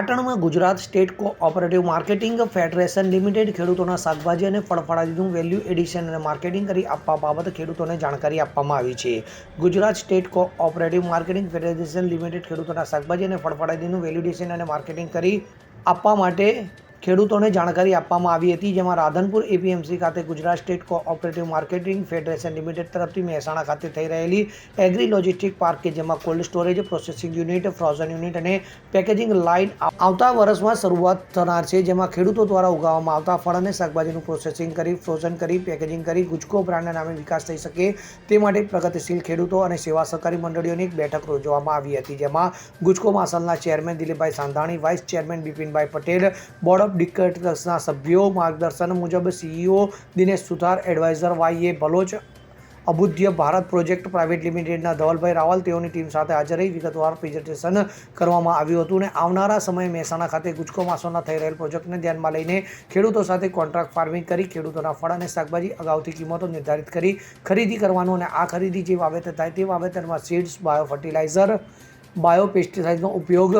પાટણમાં Gujarat State Cooperative Marketing Federation Limited ખેડૂતોના શાકભાજી અને ફળફળાદીનું વેલ્યુ એડિશન અને માર્કેટિંગ કરી આપવા બાબતે ખેડૂતોને જાણકારી આપવામાં આવી છે. Gujarat State Cooperative Marketing Federation Limited ખેડૂતોના શાકભાજી અને ફળફળાદીનું વેલ્યુ એડિશન અને માર્કેટિંગ કરી આપવા માટે ખેડૂતોને જાણકારી આપવામાં આવી હતી, જેમાં રાધનપુર એપીએમસી ખાતે Gujarat State Cooperative Marketing Federation Limited તરફથી મહેસાણા ખાતે થઈ રહેલી એગ્રી લોજિસ્ટિક પાર્ક કે જેમાં cold storage, processing unit, frozen unit અને પેકેજિંગ લાઇન આવતા વર્ષમાં શરૂઆત થનાર છે, જેમાં ખેડૂતો દ્વારા ઉગાવવામાં આવતા ફળ અને શાકભાજીનું પ્રોસેસિંગ કરી, ફ્રોઝન કરી, પેકેજિંગ કરી, ગુજકો બ્રાન્ડના નામે વિકાસ થઈ શકે તે માટે પ્રગતિશીલ ખેડૂતો અને સેવા સહકારી મંડળીઓની એક બેઠક યોજવામાં આવી હતી, જેમાં Gujco માસલના chairman Dilipbhai Sanghani, vice chairman Bipinbhai Patel, board of ડિરેક્ટર્સના સભ્યો માર્ગદર્શન મુજબ CEO Dinesh Suthar advisor Y A Baloch અબુધ્ય Bharat project private લિમિટેડના ધવલભાઈ રાવલ તેઓની ટીમ સાથે હાજર રહી. વિગતવાર પ્રેઝન્ટેશન કરવામાં આવ્યું હતું અને આવનારા સમયે મહેસાણા ખાતે ગુજકો માસોના થઈ રહેલ પ્રોજેક્ટને ધ્યાનમાં લઈને ખેડૂતો સાથે કોન્ટ્રાક્ટ ફાર્મિંગ કરી, ખેડૂતોના ફળ અને શાકભાજી અગાઉથી કિંમતો નિર્ધારિત કરી, ખરીદી કરવાનું અને આ ખરીદી જે વાવેતર થાય તે વાવેતરમાં સીડ્સ બાયો ફર્ટિલાઇઝર બાયો પેસ્ટિસાઇડનો ઉપયોગ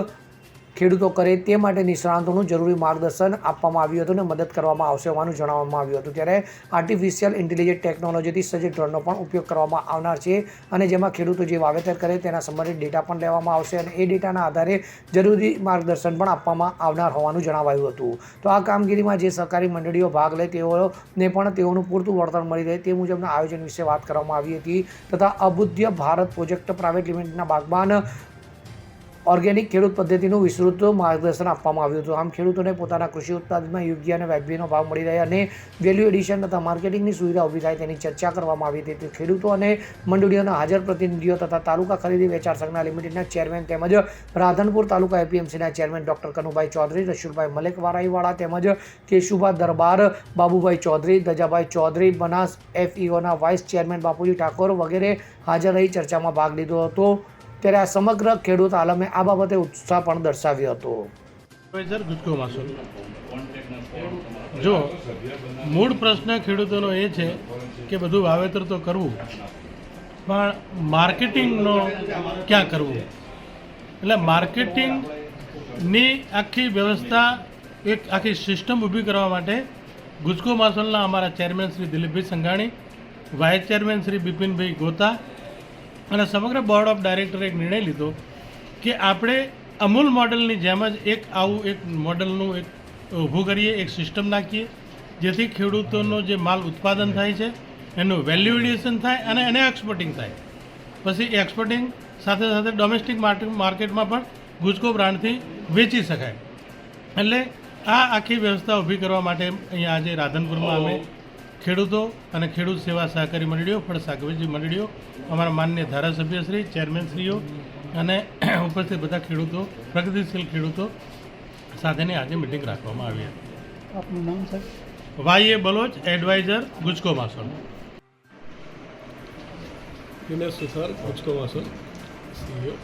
ખેડૂતો કરે તે માટે નિષ્ણાંતોનું જરૂરી માર્ગદર્શન આપવામાં આવ્યું હતું અને મદદ કરવામાં આવશે હોવાનું જણાવવામાં આવ્યું હતું. ત્યારે આર્ટિફિશિયલ ઇન્ટેલિજન્ટ ટેકનોલોજીથી સજ્જ ડ્રોનનો પણ ઉપયોગ કરવામાં આવનાર છે અને જેમાં ખેડૂતો જે વાવેતર કરે તેના સંબંધિત ડેટા પણ લેવામાં આવશે અને એ ડેટાના આધારે જરૂરી માર્ગદર્શન પણ આપવામાં આવનાર હોવાનું જણાવાયું હતું. તો આ કામગીરીમાં જે સહકારી મંડળીઓ ભાગ લે તેઓને પણ તેઓનું પૂરતું વળતર મળી રહે તે મુજબના આયોજન વિશે વાત કરવામાં આવી હતી તથા અબુદ્ય ભારત પ્રોજેક્ટ પ્રાઇવેટ લિમિટેડના બાગબાન ઓર્ગેનિક ખેડૂત પદ્ધતિનું વિસ્તૃત માર્ગદર્શન આપવામાં આવ્યું હતું. આમ, ખેડૂતોને પોતાના કૃષિ ઉત્પાદનમાં યોગ્ય અને વાજબીનો ભાવ મળી રહે અને વેલ્યુ એડિશન તથા માર્કેટિંગની સુવિધા ઊભી થાય તેની ચર્ચા કરવામાં આવી હતી. ખેડૂતો અને મંડળીઓના હાજર પ્રતિનિધિઓ તથા તાલુકા ખરીદી વેચાણ સંઘના લિમિટેડના ચેરમેન તેમજ રાધનપુર તાલુકા એપીએમસીના ચેરમેન ડોક્ટર કનુભાઈ ચૌધરી રસુલભાઈ મલેક વારાઈવાળા તેમજ કેશુભા દરબાર, બાબુભાઈ ચૌધરી, દજાભાઈ ચૌધરી, બનાસ એફઈઓના વાઇસ ચેરમેન બાપુજી ઠાકોર વગેરે હાજર રહી ચર્ચામાં ભાગ લીધો હતો. ત્યારે આ સમગ્ર ખેડૂત આલમે આ બાબતે ઉત્સાહ પણ દર્શાવ્યો હતો. જો, મૂળ પ્રશ્ન ખેડૂતોનો એ છે કે બધું વાવેતર તો કરવું, પણ માર્કેટિંગનો ક્યાં કરવું? એટલે માર્કેટિંગની આખી વ્યવસ્થા એક આખી સિસ્ટમ ઊભી કરવા માટે ગુજકો માસોલના અમારા chairman Shri Dilipbhai Sanghani, vice chairman Shri Bipinbhai Gota અને સમગ્ર બોર્ડ ઓફ ડાયરેક્ટરે એક નિર્ણય લીધો કે આપણે અમૂલ મોડલની જેમ જ એક આવું એક મોડલનું એક ઊભું કરીએ એક સિસ્ટમ નાખીએ જેથી ખેડૂતોનો જે માલ ઉત્પાદન થાય છે એનું વેલ્યુ એડિશન થાય અને એને એક્સપોર્ટિંગ થાય. પછી એક્સપોર્ટિંગ સાથે સાથે ડોમેસ્ટિક માર્કેટમાં પણ ગુજકો બ્રાન્ડથી વેચી શકાય. એટલે આ આખી વ્યવસ્થા ઊભી કરવા માટે અહીંયા આજે રાધનપુરમાં અમે ખેડૂતો અને ખેડૂત સેવા સહકારી મંડળીઓ ફળ શાકભાજી મંડળીઓ અમારા માન્ય ધારાસભ્યશ્રી ચેરમેનશ્રીઓ અને ઉપસ્થિત બધા ખેડૂતો પ્રગતિશીલ ખેડૂતો સાથેની આજે મિટિંગ રાખવામાં આવી હતી. આપનું નામ sir? Y A Baloch advisor Gujcomasol Dinesh Suthar Gujcomasol CEO.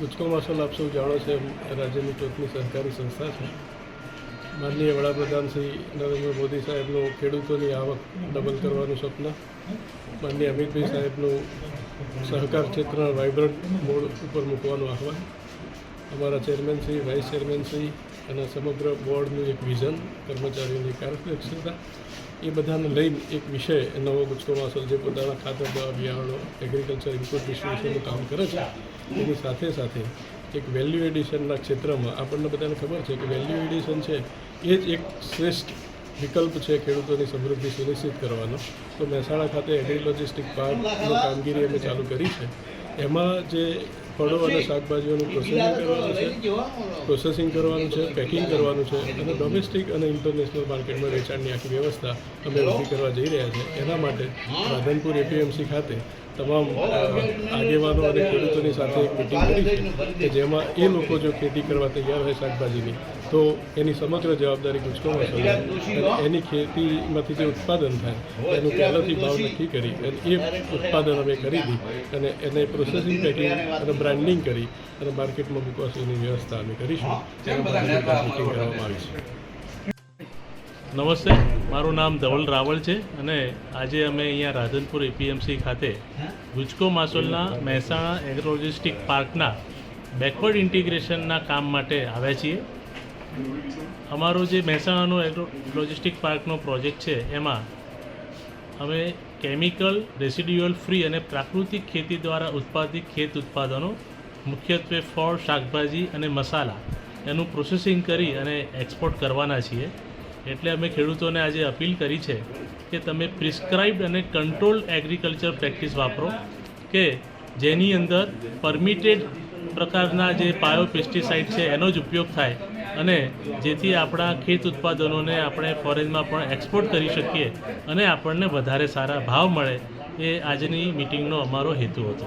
Gujcomasol આપ સૌ જાણો છે રાજ્યની ટોચની સહકારી સંસ્થા છે. માનનીય વડાપ્રધાન શ્રી નરેન્દ્ર મોદી સાહેબનું ખેડૂતોની આવક ડબલ કરવાનું સ્વપ્ન. માનનીય અમિતભાઈ સાહેબનું સહકાર ક્ષેત્ર વાઇબ્રન્ટ મોડ ઉપર મૂકવાનું આહવાન. અમારા chairman Shri, vice chairman Shri અને સમગ્ર બોર્ડનું એક વિઝન, કર્મચારીઓની કાર્યક્ષમતા, એ બધાને લઈને એક વિષય નવો ગુજકો અસર જે પોતાના ખાતર દવા, બિયારણો એગ્રીકલ્ચર ઇનપુટ ડિસ્ટ્રીબ્યુશનનું કામ કરે છે, એની સાથે સાથે એક વેલ્યુ એડિશનના ક્ષેત્રમાં આપણને બધાને ખબર છે કે વેલ્યુ એડિશન છે એ જ એક શ્રેષ્ઠ વિકલ્પ છે ખેડૂતોની સમૃદ્ધિ સુનિશ્ચિત કરવાનો. તો મહેસાણા ખાતે એગ્રી પાર્કની કામગીરી અમે ચાલુ કરી છે. એમાં જે ફળો અને શાકભાજીઓનું પ્રોસેસિંગ કરવાનું છે પ્રોસેસિંગ કરવાનું છે પેકિંગ કરવાનું છે અને ડોમેસ્ટિક અને ઇન્ટરનેશનલ માર્કેટમાં વેચાણની આખી વ્યવસ્થા અમે ઊભી કરવા જઈ રહ્યા છીએ એના માટે રાધનપુર એપીએમસી ખાતે તમામ આગેવાનો અને ખેડૂતોની સાથે એક મિટિંગ કરી કે જેમાં એ લોકો જો ખેતી કરવા તૈયાર હોય શાકભાજીની, તો એની સમગ્ર જવાબદારી ગુજકોમાં અને એની ખેતીમાંથી જે ઉત્પાદન થાય, એનું પહેલાંથી ભાવ નક્કી કરી અને એ ઉત્પાદન અમે ખરીદી અને એને પ્રોસેસિંગ પેકિંગ અને બ્રાન્ડિંગ કરી અને માર્કેટમાં મૂકવા સુધીની વ્યવસ્થા અમે કરીશું. તેના કરવામાં આવી છે. નમસ્તે, મારું નામ ધવલ રાવળ છે અને આજે અમે અહીંયા રાધનપુર એપીએમસી ખાતે ગુજકો માસોલના મહેસાણા એગ્રોલોજિસ્ટિક પાર્કના બેકવર્ડ ઇન્ટિગ્રેશનના કામ માટે આવ્યા છીએ. અમારો જે મહેસાણાનો એગ્રો લોજિસ્ટિક પાર્કનો પ્રોજેક્ટ છે, એમાં અમે કેમિકલ, રેસિડ્યુઅલ ફ્રી અને પ્રાકૃતિક ખેતી દ્વારા ઉત્પાદિત ખેત ઉત્પાદનો, મુખ્યત્વે ફળ, શાકભાજી અને મસાલા એનું પ્રોસેસિંગ કરી અને એક્સપોર્ટ કરવાના છીએ. એટલે અમે ખેડૂતોને આજે અપીલ કરી છે કે તમે પ્રિસ્ક્રાઇબ્ડ અને કંટ્રોલ એગ્રીકલ્ચર પ્રેક્ટિસ વાપરો, કે જેની અંદર પરમિટેડ પ્રકારના જે પાયો પેસ્ટિસાઇડ છે એનો જ ઉપયોગ થાય અને જેથી આપણા ખેત ઉત્પાદનોને આપણે ફોરેનમાં પણ એક્સપોર્ટ કરી શકીએ અને આપણને વધારે સારા ભાવ મળે એ આજની મિટિંગનો અમારો હેતુ હતો.